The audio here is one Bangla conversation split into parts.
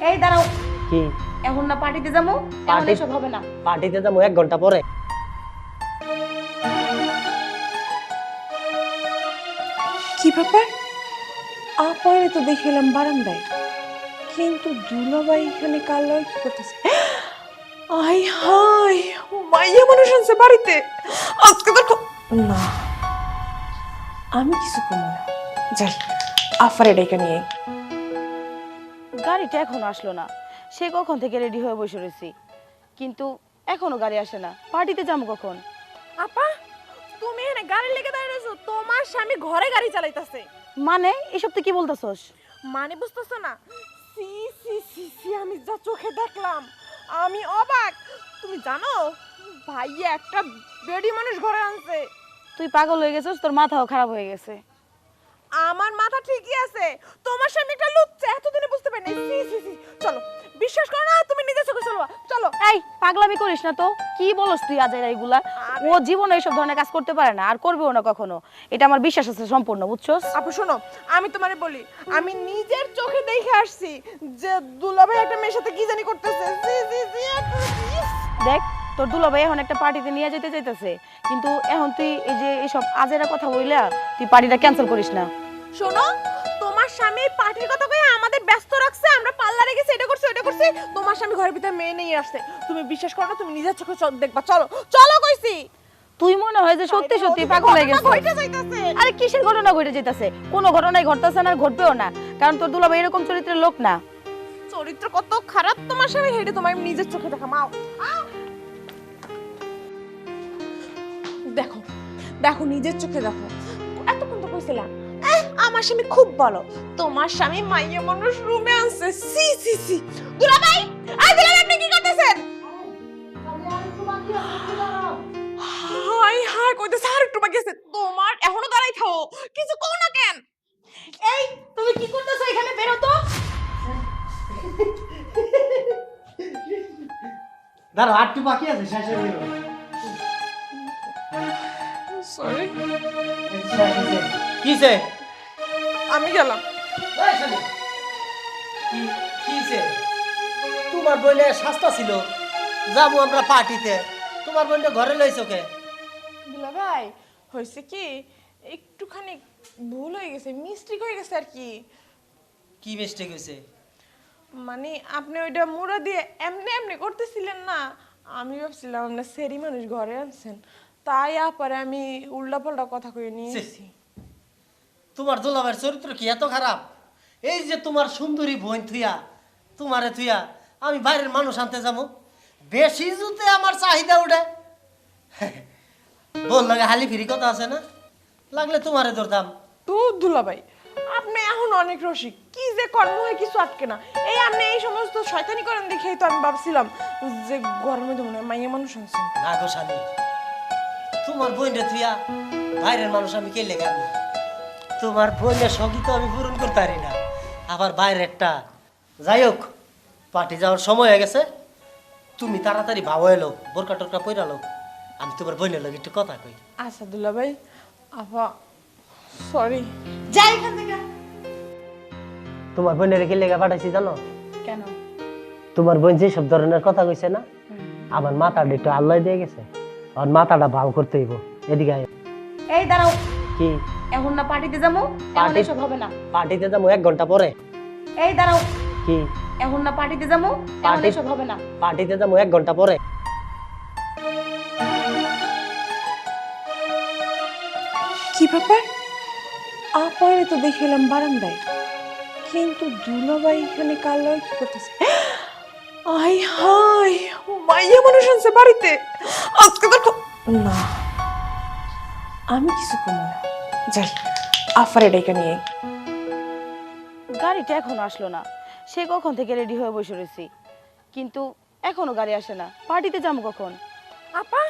এই দাঁড়াও। কি? এখন না পার্টিতে যাব? এখন পার্টি- এসব হবে না। পার্টিতে যাব এক ঘণ্টা পরে। কি ব্যাপার? আপারে তো দেখিলাম বারান্দায়। কিন্তু দুলাভাই এখানে কাল লয় কি করতেছে? আই হাই মাইয়া মানুষ আনছে বাড়িতে। আজকে তো না। আমি কিছু কমো না। যাই আফারে ডেকে নিয়ে। গাড়িটা এখনও আসলো না। সে কখন থেকে রেডি হয়ে বসে রয়েছি। কিন্তু এখনও গাড়ি আসে না। পার্টিতে যাব কখন? আপা তুমি এখানে গাড়ি লেগে দাঁড়িয়েছো তোমার স্বামী ঘরে গাড়ি চালাইতাছে। মানে? এসব তুই কি বলতেছস? মানে বুঝতেছো না? সি সি সি সি আমি যা চোখে দেখলাম আমি অবাক। তুমি জানো ভাইয়া একটা বেডি মানুষ ঘরে আনছে। তুই পাগল হয়ে গেছিস তোর মাথাও খারাপ হয়ে গেছে। আমার মাথা ঠিকই আছে। তোমার স্বামী একটা লুচ্ছে এতদিনে বুঝতে পারিনি। সি সি সি চলো। বিশ্বাস করো না তুমি নিজে চোখে চলো চলো। এই পাগলামি করিস না তো। কি বলস তুই আজ এইগুলা ও জীবনে এইসব ধরনের কাজ করতে পারে না আর করবেও না কখনো। এটা আমার বিশ্বাস আছে সম্পূর্ণ বুঝছস? আপু শোনো আমি তোমারে বলি আমি নিজের চোখে দেখে আসছি যে দুলাভাই একটা মেয়ের সাথে কি জানি করতেছে। সি সি সি দেখ তোর দুলাভাই এখন একটা পার্টিতে নিয়ে যেতে চাইতেছে। কিন্তু এখন তুই এই যে এইসব আজেরা কথা বইলা তুই পার্টিটা ক্যান্সেল করিস না। শোনো তোমার স্বামী পার্টির কথা কয়ে আমাদের ব্যস্ত রাখছে আমরা পার্লারে গেছি এটা করছি ওটা করছি তোমার স্বামী ঘরের ভিতরে মেয়ে নিয়ে আসছে। তুমি বিশ্বাস করো না তুমি নিজের চোখে চোখ দেখবা। চলো চলো কইছি। তুই মনে হয় যে সত্যি সত্যি পাগল হয়ে গেছিস। আরে কিসের ঘটনা ঘটে যেতেছে কোনো ঘটনাই ঘটতেছে না ঘটবেও না। কারণ তোর দুলাভাই এরকম চরিত্রের লোক না। চরিত্র কত খারাপ তোমার স্বামী হেঁটে তোমার নিজের চোখে দেখা মাও। দেখো দেখো নিজের চোখে দেখো। এতক্ষণ তো কইছিলাম আমার স্বামী খুব ভালো তোমার স্বামী মাইয়া মানুষ রুমে আনছে সি সি সি দুলাভাই আই দুলাভাই আপনি কি করতেছেন? হাই হাই কইতেছে আর একটু বাকি আছে। তোমার এখনও দাঁড়াই থাও কিছু কও না কেন? এই তুমি কি করতেছো এখানে? বেরো তো। দাঁড়া আটটু বাকি আছে শেষ হয়ে গেল। সরি কিসে? আমি গেলাম। তোমার বইলে সস্তা ছিল যাব আমরা পার্টিতে। তোমার বইলে ঘরে লইছো কে? দুলা ভাই হয়েছে কি একটুখানি ভুল হয়ে গেছে মিস্টেক হয়ে গেছে আর কি। কি মিস্টেক হয়েছে মানে আপনি ওইটা মুড়া দিয়ে এমনি এমনি করতেছিলেন না আমি ভাবছিলাম আপনার সেরি মানুষ ঘরে আনছেন। তাই আপারে আমি উল্টা পাল্টা কথা কয়ে নিয়ে ছি। এসেছি তোমার দোলাবের চরিত্র কি এত খারাপ? এই যে তোমার সুন্দরী বোন থুইয়া তোমারে থুইয়া আমি বাইরের মানুষ আনতে যাব। বেশি জুতে আমার চাহিদা উঠে। বল লাগে হালি ফিরি কথা আছে না? লাগলে তোমারে ধরতাম। তো দুলা ভাই আপনি এখন অনেক রসিক। কি যে কর্ম হয় কিছু আটকে না। এই আপনি এই সমস্ত শয়তানি করেন দেখেই তো আমি ভাবছিলাম যে ঘরের মধ্যে মনে হয় মাইয়া মানুষ আনছেন না গো শালি তোমার বোনরে থুইয়া বাইরের মানুষ আমি কে লেগে আনব? তোমার বোনের সঙ্গী তো আমি পূরণ করতে পারি না। আবার বাইরেরটা। যাই হোক পার্টি যাওয়ার সময় হয়ে গেছে। তুমি তাড়াতাড়ি ভাও এলো বোরকা টোরকা পইরা লো আমি তোমার বোনের লোক একটু কথা কই। আচ্ছা দুলা ভাই আপা সরি যাই এখান থেকে। তোমার বোনের কে লেগে পাঠাইছি জানো? কেন? তোমার বোন যে সব ধরনের কথা কইছে না আমার মাথাটা একটু আল্লাহ দিয়ে গেছে। আর মাথাটা ভাও করতে হইব। এদিকে আয়। এই দাঁড়াও। কি? এখন না পার্টিতে যাব এখন এসব হবে না। পার্টিতে যাব এক ঘণ্টা পরে। এই দাঁড়াও। কি? এখন না পার্টিতে যাব এখন এসব হবে না। পার্টিতে যাব এক ঘণ্টা পরে। কি ব্যাপার? আপারে তো দেখিলাম বারান্দায়। কিন্তু দুলাভাই এখানে কাল লয় কি করতেছে? আই হাই মাইয়া মানুষ আনছে বাড়িতে। আজকে তো না। আমি কিছু কমো না। যাই আফারে ডেকে নিয়ে গাড়িটা এখনও আসলো না। সে কখন থেকে রেডি হয়ে বসে রয়েছি। কিন্তু এখনও গাড়ি আসে না। পার্টিতে যাব কখন? আপা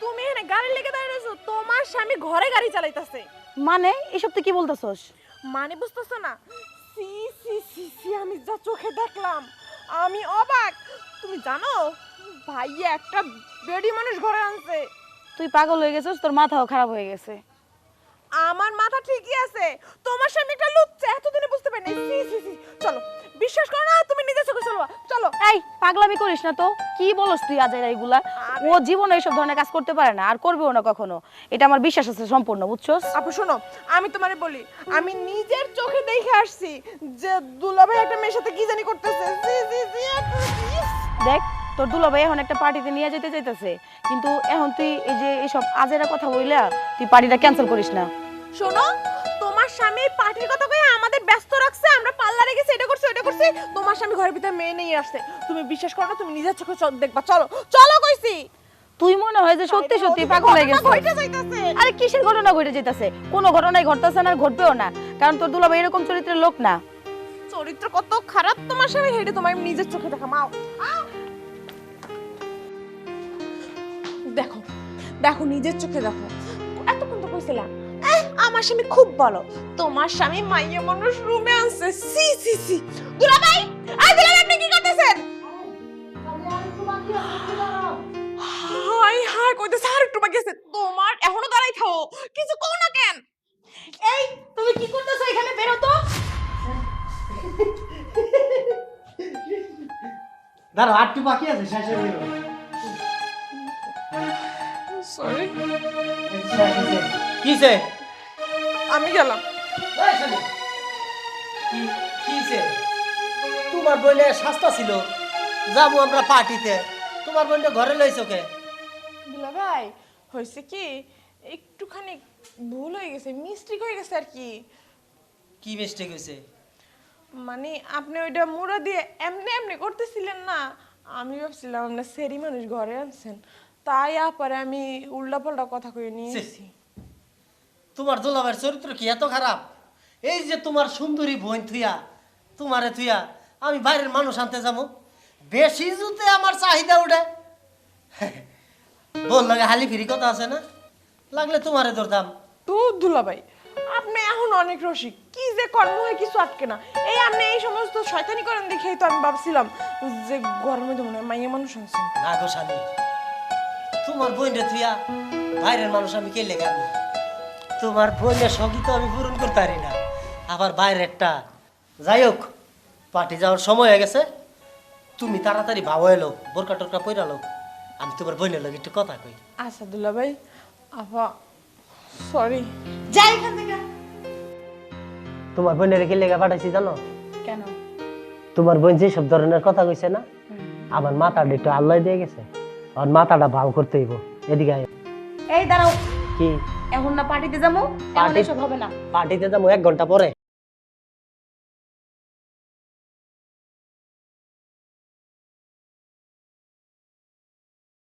তুমি এখানে গাড়ি লেগে দাঁড়িয়ে দাঁড়িয়েছো তোমার স্বামী ঘরে গাড়ি চালাইতাছে। মানে? এসব তুই কি বলতেছস? মানে বুঝতেছো না? সি সি সি সি আমি যা চোখে দেখলাম। আমি অবাক। তুমি জানো ভাইয়া একটা বেডি মানুষ ঘরে আনছে। তুই পাগল হয়ে গেছিস তোর মাথাও খারাপ হয়ে গেছে। আমার মাথা ঠিকই আছে। তোমার স্বামী একটা লুচ্ছে এতদিনে বুঝতে পারিনি। সি সি সি চলো বিশ্বাস করো না তুমি নিজে চোখে চলো চলো। এই পাগলামি করিস না তো। কি বলস তুই আজ এইগুলা ও জীবনে এইসব ধরনের কাজ করতে পারে না আর করবেও না কখনো। এটা আমার বিশ্বাস আছে সম্পূর্ণ বুঝছস? আপু শোনো আমি তোমারে বলি আমি নিজের চোখে দেখে আসছি যে দুলাভাই একটা মেয়ের সাথে কি জানি করতেছে। জি জি জি দেখ তোর দুলাভাই এখন একটা পার্টিতে নিয়ে যেতে চাইতেছে। কিন্তু এখন তুই এই যে এইসব আজেরা কথা বইলা তুই পার্টিটা ক্যান্সেল করিস না। শোনো তোমার স্বামী পার্টির কথা কয়ে আমাদের ব্যস্ত রাখছে আমরা পার্লারে গেছি এটা করছি ওটা করছি তোমার স্বামী ঘরের ভিতরে মেয়ে নিয়ে আসছে। তুমি বিশ্বাস করো না তুমি নিজের চোখে দেখবা। চলো চলো কইছি। তুই মনে হয় যে সত্যি সত্যি পাগল হয়ে যাইতাছে। আরে কিসের ঘটনা ঘটে যেতেছে কোনো ঘটনাই ঘটতেছে না ঘটবেও না। কারণ তোর দুলাভাই এরকম চরিত্রের লোক না। চরিত্র কত খারাপ তোমার স্বামী হেঁটে তোমার নিজের চোখে দেখা মাও। দেখো দেখো নিজের চোখে দেখো। এতক্ষণ তো কইছিলাম আমার স্বামী খুব ভালো। তোমার স্বামী মাইয়া মানুষ রুমে আনছে। সি সি সি। দুলাভাই আই দুলাভাই আপনি কি করতেছেন? হাই হাই কইতে স্যার একটু বাকি আছে। তোমার এখনও দাঁড়াই থাও। কিছু কও না কেন? এই তুমি কি করতেছো এখানে? বেরো তো। দাঁড়া আটটু বাকি আছে শেষ হয়ে গেল। সরি কিসে আমি গেলাম। কি কিসে তোমার বোনে সস্তা ছিল যাব আমরা পার্টিতে। তোমার বোনটা ঘরে লইছো কে দুলা ভাই হয়েছে কি একটুখানি ভুল হয়ে গেছে মিস্টেক হয়ে গেছে আর কি। কি মিস্টেক হয়েছে মানে আপনি ওইটা মুড়া দিয়ে এমনি এমনি করতেছিলেন না। আমি ভাবছিলাম আপনার সেরি মানুষ ঘরে আনছেন। তাই আপারে আমি উল্টা পাল্টা কথা কয়ে তোমার দোলাবের চরিত্র কি এত খারাপ? এই যে তোমার সুন্দরী বোন থুইয়া তোমারে থুইয়া আমি বাইরের মানুষ আনতে যাব বেশি জুতে আমার চাহিদা উঠে। বল লাগে হালি ফিরি কথা আছে না? লাগলে তোমারে দরদাম তো দুলা ভাই আপনি এখন অনেক রসিক কি যে কর্ম হয় কিছু আটকে না। এই আপনি এই সমস্ত শয়তানি করেন দেখেই তো আমি ভাবছিলাম যে গরমে মধ্যে মনে হয় মাইয়া মানুষ আনছেন না গো শালি তোমার বোনরে থুইয়া বাইরের মানুষ আমি কে লেগে আনব? তোমার বোনের সঙ্গী তো আমি পূরণ করতে পারি না। আবার বাইরেরটা যাই হোক পার্টি যাওয়ার সময় হয়ে গেছে। তুমি তাড়াতাড়ি ভাও এলো বোরকা টোরকা পইরালো আমি তোমার বোনের লোক একটু কথা কই। আচ্ছা দুলা ভাই আপা সরি যাই এখান থেকে। তোমার বোনের কি লেগে পাঠাইছি জানো? কেন? তোমার বোন যে সব ধরনের কথা কইছে না আমার মাথাটা একটু আল্লাহ দিয়ে গেছে। আর মাথাটা ভালো করতে হইব। এদিকে আয়। এই দাঁড়াও। কি? এখন না পার্টিতে যাব এখন পার্টি- এসব হবে না। পার্টিতে যাব এক ঘণ্টা পরে।